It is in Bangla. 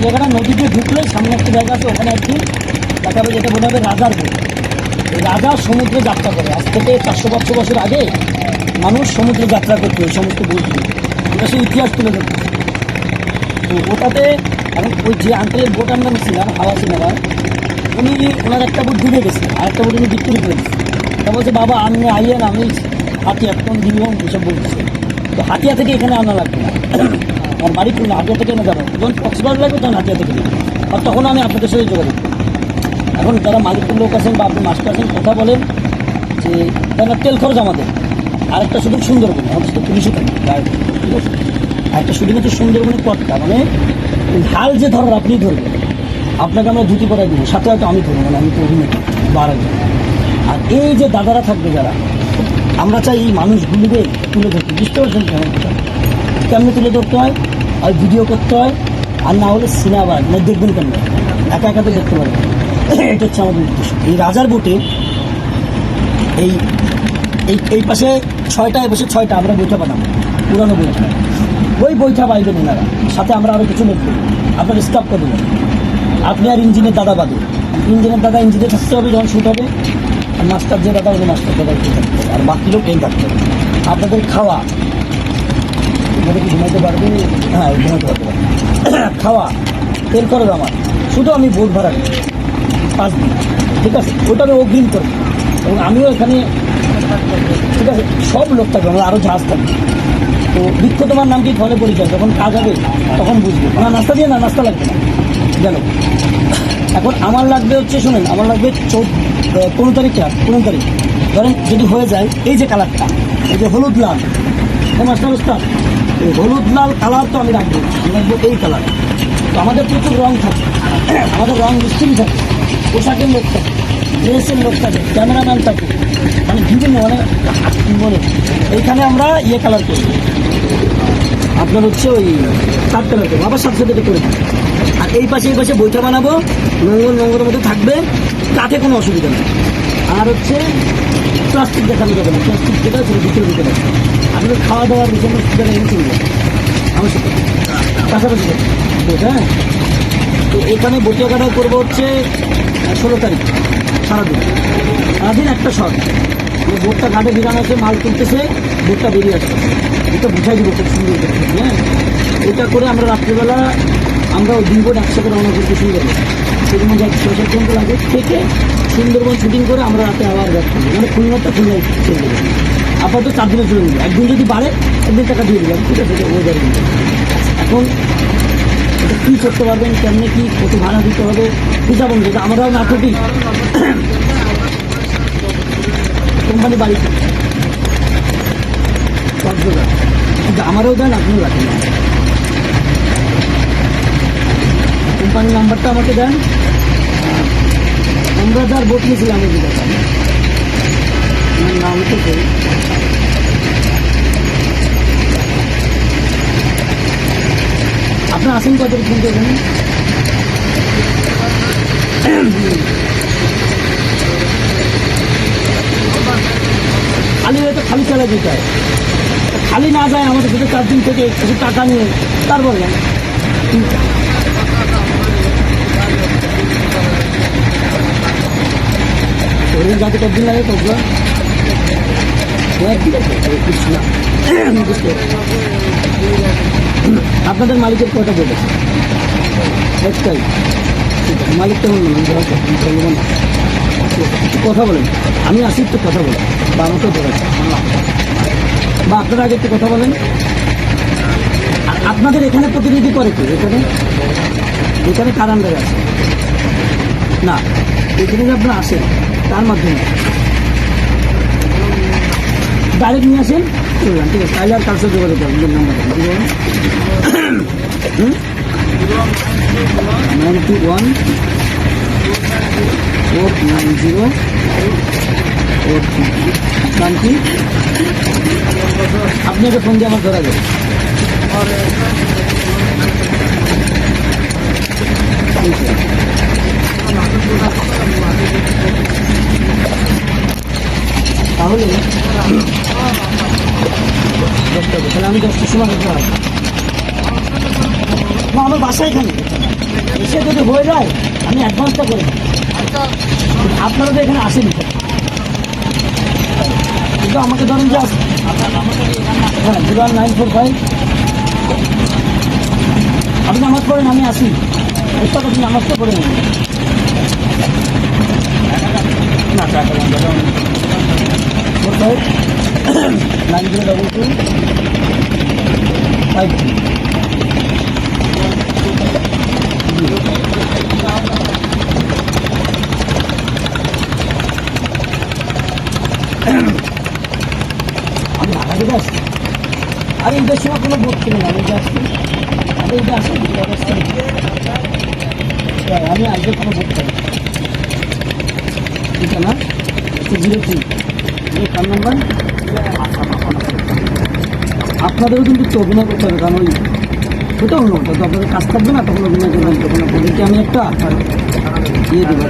বটিয়াঘাটা নদীতে ঢুকলে সামনে একটা জায়গা আছে, ওখানে একদিন যাবে যেটা মনে হবে রাজার বোট। রাজা সমুদ্রে যাত্রা করে। আজ থেকে চারশো পাঁচশো বছর আগে মানুষ সমুদ্রে যাত্রা করতো, এই সমস্ত নিয়ে। এটা সেই ইতিহাস তুলে ধরতো। তো ওটাতে এখন ওই যে আঙ্কেলের বোট আমরা ছিলাম হাওয়া সিনেমার উনি ওনার একটা বোট ডুবে গেছে, আর একটা বোট উনি বিক্রি করে দিচ্ছে তা বলছে, বাবা আমি আইয়েন আমি হাতিয়া, কোন দিব এসব বলছে তো হাতিয়া থেকে এখানে আনা লাগবে। না আমার বাড়ি খুলনা হাতিয়া থেকে এনে যাব। যখন কক্সবাজার লাগবে তখন হাতিয়া থেকে নেব। আর তখন আমি আপনাদের সাথে যোগাযোগ করব এখন যারা মালিকের লোক আছেন বা আপনি মাস্টার আছেন, কথা বলেন যে তারা তেল খরচ আমাদের। আরেকটা শুধু সুন্দরবন, আমাদের সাথে পুলিশও থাকে ঠিক আছে? আরেকটা শুধুমাত্র সুন্দরবনের পথটা। মানে হাল যে ধরার আপনি ধরবেন। আপনাকে আমরা ধুতি পরাই দেবো, সাথে হয়তো আমি ধরবো মানে আমি তো অভিনেতা বাড়াই আর এই যে দাদারা থাকবে যারা, আমরা চাই এই মানুষগুলিকে তুলে ধরতে। বুঝতে পারছেন কথা? কেমনে তুলে ধরতে হয়? আর ভিডিও করতে হয়? আর না হলে সিনেমা, না দেখবেন কেন একা একা তো দেখতে পারবেন এটা হচ্ছে আমাদের উদ্দেশ্য। এই রাজার বোটে, এই এই এই পাশে ছয়টা এ পাশে ছয়টা, আমরা বইটা বানাবো। পুরানো বইটা ওই বইটা পাইবেন ওনারা। সাথে আমরা আরও কিছু লিখব আপনার স্টাফ করে দেবেন আপনি আর ইঞ্জিনের দাদা বাদে। ইঞ্জিনের দাদা, ইঞ্জিনে থাকতে হবে, যখন শুট হবে। আর মাস্টার যে দাদা ওই মাস্টার দাদা থাকতে হবে। আর বাকি লোক এই থাকতে হবে আপনাদের খাওয়া কি ঘুমাইতে পারবে? হ্যাঁ ঘুমাইতে পারবে। খাওয়া, তেল খরচ আমার। শুধু আমি বোট ভাড়া নিই পাঁচ দিন। ঠিক আছে? ওটা আমি অগ্রিম করব এবং আমিও এখানে, ঠিক আছে? সব লোক থাকবে আমার আরও জাহাজ থাকবে। তো বৃক্ষ তোমার নাম কি? ফলে পরিচয়। যখন কাজ হবে, তখন বুঝবে। না, নাস্তা দিয়ে না, নাস্তা লাগবে না। গেল। এখন আমার লাগবে হচ্ছে, শুনেন, আমার লাগবে চৌদ্দ, পনেরো তারিখটা পনেরো তারিখ। ধরেন যদি হয়ে যায়, এই যে কালারটা, এই যে হলুদ লাল মাস্টার এই হলুদ, লাল কালার তো আমি রাখব আমি রাখব এই কালার তো আমাদের প্রচুর রং থাকে। আমাদের রং মিস্ত্রি থাকে। পোশাকের লোক থাকে। ড্রেসের লোক থাকে। ক্যামেরাম্যান থাকে। মানে বিভিন্ন মানে বলে? এইখানে আমরা ইয়ে কালার করি। আপনার হচ্ছে ওই কাঠ কালার করব আবার সাথে এটা করে আর এই পাশে এই পাশে বইটা বানাবো। নোংর নোংরের মধ্যে থাকবে। তাতে কোনো অসুবিধা নেই। আর হচ্ছে প্লাস্টিক দেখানো যাবে না প্লাস্টিক যেটা সেটা ভিতরে দিতে হবে আপনাদের খাওয়া দাওয়ার বিছানা সুবিধা এনে চলবে আমার সাথে। পাশাপাশি হ্যাঁ তো এখানে বটিয়া কাটা করব হচ্ছে ষোলো তারিখ, সারাদিন। সারাদিন একটা শট মানে বোটটা ঘাটে বিরান আছে, মাল তুলতেছে বোটটা বেরিয়ে আসছে এটা বুঝাই দিব খুব সুন্দর হ্যাঁ? এটা করে আমরা রাত্রিবেলা আমরা ওই দুই বোট একসাথে রওনা করতে শুরু করব। সেখানে যাই ছয় সাত ঘণ্টা লাগে। থেকে সুন্দরবন শুটিং করে আমরা রাতে আবার ব্যাক করব মানে খুলনাটা খুলনায় চলে যাবে। আপাতত চার দিনে চলে যাবে একদিন যদি বাড়ে, একদিন টাকা দিয়ে দিলাম। ঠিক আছে ওয়েদার এখন এটা কী করতে পারবেন কেমনে কি কত ভাড়া দিতে হবে, বুঝাবো না। যেটা আমরাও না করি কোম্পানি বাড়ি কক্সবাজার কিন্তু আমারও দেন, আপনিও রাখেন। কোম্পানির নাম্বারটা আমাকে দেন। আমরা যার বোট নিয়েছিলাম আমি নাম করি আপনার আসেন কত ফোন করবেন খালি হয়তো খালি চালা দিতে হয়। খালি না যায় আমাদের কাছে চার দিন থেকে কিছু টাকা নিয়ে তারপর না শরীর যাতে কতদিন লাগে কতবার হ্যাঁ ঠিক আছে তবে কিছু না বুঝতে পারছি। আপনাদের মালিকের কয়টা বোর্ড আছে একটাই মালিক কেমন বলুন ধরা যাক, বলব না। একটু কথা বলেন। আমি আসি একটু কথা বলেন। বা আমাকে যাক। বা আপনারা আগে একটু কথা বলেন। আপনাদের এখানে প্রতিনিধি করে কি? এখানে? এখানে কার আন্ডারে আছে। না এখানে আপনারা আসেন তার মাধ্যমে ডাইরেক্ট নিয়ে আসেন। ঠিক আছে তাহলে আর কার সাথে যোগাযোগ করবেন number. Hmm nine two one four nine zero four three নাম কি আপনি একটা ফোন দিয়ে আমার ধরা যাবে। তাহলে আমি দশটার সময় না, আমার বাসা এখানে। এসে যদি হয়ে যায়, আমি অ্যাডভান্সটা করে আপনারা তো এখানে আসেনি কিন্তু আমাকে ধরেন যে হ্যাঁ জিরো নাইন ফোর ফাইভ। আপনি নামাজ পড়েন, আমি আসি। ওস্তাদ আপনি নামাজ তো পড়ে নেবেন না টাকা four five nine zero double two five three আমি ঢাকা আসছি আর ঈদের সময় কোনো বোধ ছিল না আমি আসছি আমি ঈদে আসি হ্যাঁ, আমি আজকে কোনো বোধ করি ঠিক না জিরো থ্রি কার নাম্বার আপনাদেরও কিন্তু অভিনয় করতে হবে, কারণ ওই ওটা হলো তো আপনাদের কাজ থাকবে না, তখন অভিনয় করবেন তখন আপনাদেরকে আমি একটা দিয়ে দেবো